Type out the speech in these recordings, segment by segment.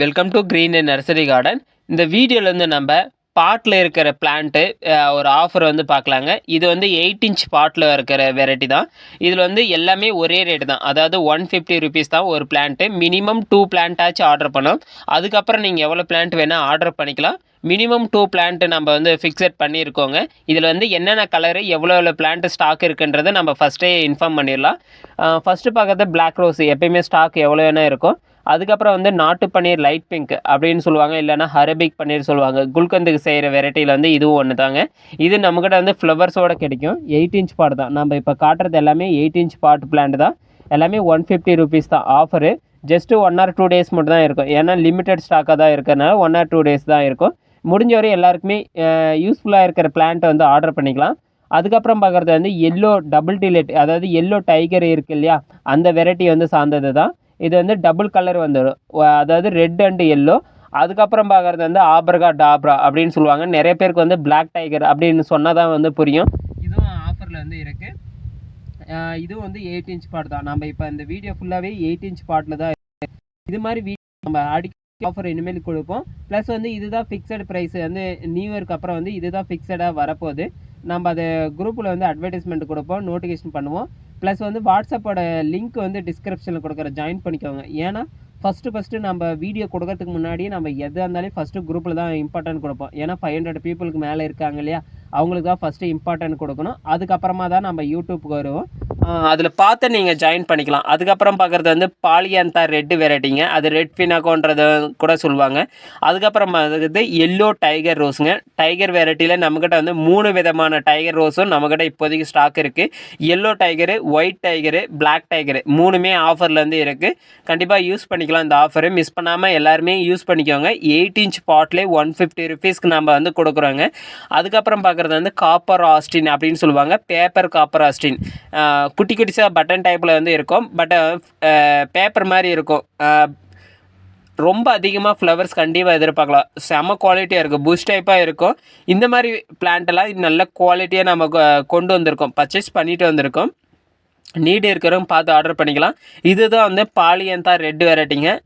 Welcome to green and nursery garden இந்த வீடியோவில் வந்து நம்ம பாட்டில் இருக்கிற பிளான்ட்டு ஒரு ஆஃபர் வந்து பார்க்கலாங்க. இது வந்து எயிட் இன்ச் பாட்டில் இருக்கிற வெரைட்டி தான். இதில் வந்து எல்லாமே ஒரே ரேட்டு தான். அதாவது ஒன் ஃபிஃப்டி ருபீஸ் தான் ஒரு பிளான்ட்டு மினிமம் டூ பிளான்ட்டாச்சும் ஆர்டர் பண்ணோம். அதுக்கப்புறம் நீங்கள் எவ்வளோ பிளான்ட் வேணால் ஆர்டர் பண்ணிக்கலாம். மினிமம் டூ பிளான்ட்டு நம்ம வந்து ஃபிக்ஸட் பண்ணியிருக்கோங்க. இதில் வந்து என்னென்ன கலரு எவ்வளோ எவ்வளோ பிளான்ட்டு ஸ்டாக் இருக்குன்றதை நம்ம ஃபஸ்ட்டே இன்ஃபார்ம் பண்ணிடலாம். ஃபஸ்ட்டு பார்க்கறது பிளாக் ரோஸ் எப்பயுமே ஸ்டாக் எவ்வளோ வேணால் இருக்கும். அதுக்கப்புறம் வந்து நாட்டு பன்னீர் லைட் பிங்க் அப்படின்னு சொல்லுவாங்க இல்லைன்னா அரபிக் பன்னீர் சொல்லுவாங்க. குல்கந்துக்கு செய்கிற வெரைட்டியில் வந்து இதுவும் ஒன்று தாங்க இது நம்மக்கிட்ட வந்து ஃப்ளவர்ஸோட கிடைக்கும். எயிட் இன்ச் பாட் தான். நம்ம இப்போ காட்டுறது எல்லாமே எயிட் இன்ச் பாட் பிளான்ட் தான். எல்லாமே ஒன் ஃபிஃப்டி ருபீஸ் தான் offer just one or two days மட்டும் தான் இருக்கும். ஏன்னா லிமிட்டட் ஸ்டாக்காக தான் இருக்கிறதுனால ஒன் ஆர் டூ டேஸ் தான் இருக்கும். முடிஞ்ச வரை எல்லாருக்குமே யூஸ்ஃபுல்லாக இருக்கிற பிளான்ட்டை வந்து ஆர்டர் பண்ணிக்கலாம். அதுக்கப்புறம் பார்க்குறது வந்து எல்லோ டபுள் டிலேட் அதாவது எல்லோ டைகர் இருக்கு இல்லையா? அந்த வெரைட்டி வந்து சார்ந்தது தான். இது வந்து டபுள் கலர் வந்துடும் அதாவது ரெட் அண்டு எல்லோ அதுக்கப்புறம் பார்க்குறது வந்து ஆப்ரகா டாப்ரா அப்படின்னு சொல்லுவாங்க. நிறைய பேருக்கு வந்து பிளாக் டைகர் அப்படின்னு சொன்னால் தான் வந்து புரியும். இதுவும் ஆஃபரில் வந்து இருக்குது இதுவும் வந்து எயிட் இன்ச் பாட் தான். நம்ம இப்போ இந்த வீடியோ ஃபுல்லாகவே எயிட் இன்ச் பாட்டில் தான் இருக்குது இது மாதிரி வீடியோ நம்ம அடிக்க ஆஃபர் இனிமேல் கொடுப்போம். ப்ளஸ் வந்து இதுதான் ஃபிக்ஸட் ப்ரைஸ் வந்து நியூ இயர்க்கு அப்புறம் வந்து இதுதான் ஃபிக்ஸடாக வரப்போகுது. நம்ம அதை குரூப்பில் வந்து அட்வர்டைஸ்மெண்ட் கொடுப்போம். நோட்டிஃபிகேஷன் பண்ணுவோம். ப்ளஸ் வந்து வாட்ஸ்அப்போட லிங்க் வந்து டிஸ்கிரிப்ஷனில் கொடுக்குற ஜாயின் பண்ணிக்கோங்க. ஏன்னா ஃபஸ்ட்டு ஃபஸ்ட்டு நம்ம வீடியோ கொடுக்கறதுக்கு முன்னாடியே நம்ம எதாக இருந்தாலும் ஃபஸ்ட்டு குரூப்பில் தான் இம்பார்ட்டன்ட் கொடுப்போம். ஏன்னா ஃபைவ் ஹண்ட்ரட் பீப்புளுக்கு மேலே இருக்காங்க இல்லையா? அவங்களுக்கு தான் ஃபஸ்ட்டு இம்பார்ட்டன்ட் கொடுக்கணும். அதுக்கப்புறமா தான் நம்ம யூடியூப்க்கு வருவோம். அதில் பார்த்து நீங்கள் ஜாயின் பண்ணிக்கலாம். அதுக்கப்புறம் பார்க்குறது வந்து பாலியாந்தா ரெட்டு வெரைட்டிங்க அது ரெட் ஃபினாகோன்றது கூட சொல்லுவாங்க. அதுக்கப்புறம் பார்க்குறது எல்லோ டைகர் ரோஸுங்க டைகர் வெரைட்டியில் நம்மக்கிட்ட வந்து மூணு விதமான டைகர் ரோஸும் நம்மக்கிட்ட இப்போதைக்கு ஸ்டாக் இருக்குது yellow tiger white tiger black tiger மூணுமே ஆஃபரில் வந்து இருக்குது கண்டிப்பாக யூஸ் பண்ணிக்கலாம் இந்த ஆஃபரு மிஸ் பண்ணாமல் எல்லாருமே யூஸ் பண்ணிக்கோங்க. எயிட் இன்ச் பாட்லேயே ஒன் ஃபிஃப்டி ருபீஸ்க்கு நம்ம வந்து கொடுக்குறோங்க. அதுக்கப்புறம் பார்க்குறது வந்து காப்பர் ஆஸ்டின் அப்படின்னு சொல்லுவாங்க. பேப்பர் காப்பர் ஆஸ்டின் குட்டி குட்டிஸாக பட்டன் டைப்பில் வந்து இருக்கும். பட் பேப்பர் uh, uh, மாதிரி இருக்கும். Uh, ரொம்ப அதிகமாக ஃப்ளவர்ஸ் கண்டிப்பாக எதிர்பார்க்கலாம். செம குவாலிட்டியாக இருக்கும். பூஸ்ட் டைப்பாக இருக்கும். இந்த மாதிரி பிளான்ட்டெல்லாம் நல்ல குவாலிட்டியாக நம்ம கொ- கொண்டு வந்திருக்கோம். பர்ச்சேஸ் பண்ணிட்டு வந்திருக்கோம். நீடு இருக்கிறவங்க பார்த்து ஆர்டர் பண்ணிக்கலாம். இதுதான் வந்து பாலியந்தா ரெட் வெரைட்டிங்க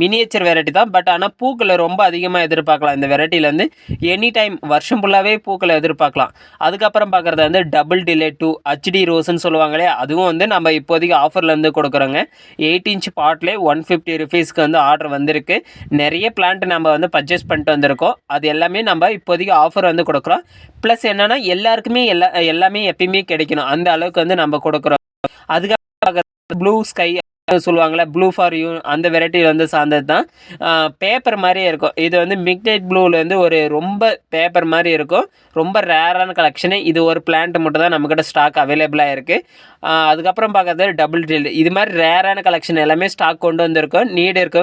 மினியேச்சர் வெரைட்டி தான். பட் ஆனால் பூக்களை ரொம்ப அதிகமாக எதிர்பார்க்கலாம். இந்த வெரைட்டிலேருந்து எனி டைம் வருஷம் ஃபுல்லாகவே பூக்களை எதிர்பார்க்கலாம். அதுக்கப்புறம் பார்க்குறது வந்து டபுள் டிலே டூ ஹச்டி ரோஸ்ன்னு சொல்லுவாங்களே அதுவும் வந்து நம்ம இப்போதைக்கு ஆஃபரில் வந்து கொடுக்குறோங்க. எயிட் இன்ச் பாட்லே ஒன் ஃபிஃப்டி ருபீஸ்க்கு வந்து ஆர்டர் வந்திருக்கு. நிறைய பிளான்ட் நம்ம வந்து பர்ச்சேஸ் பண்ணிட்டு வந்திருக்கோம். அது எல்லாமே நம்ம இப்போதைக்கு ஆஃபர் வந்து கொடுக்குறோம். ப்ளஸ் என்னென்னா எல்லாருக்குமே எல்லா எல்லாமே எப்பயுமே கிடைக்கணும். அந்த அளவுக்கு வந்து நம்ம கொடுக்குறோம். அதுக்கப்புறம் ப்ளூ ஸ்கை சொல்லுவாங்கள்ல ப்ளூ ஃபார் யூ அந்த வெரைட்டியில் வந்து சார்ந்தது தான். பேப்பர் மாதிரியே இருக்கும். இது வந்து மிக்னைட் ப்ளூலேருந்து ஒரு ரொம்ப பேப்பர் மாதிரி இருக்கும். ரொம்ப ரேரான கலெக்ஷனு இது ஒரு பிளான்ட் மட்டும் தான் நம்மக்கிட்ட ஸ்டாக் அவைலபிளாக இருக்குது அதுக்கப்புறம் பார்க்கறது டபுள் ட்ரில் இது மாதிரி ரேரான கலெக்ஷன் எல்லாமே ஸ்டாக் கொண்டு வந்திருக்கோம். நீடு இருக்கும்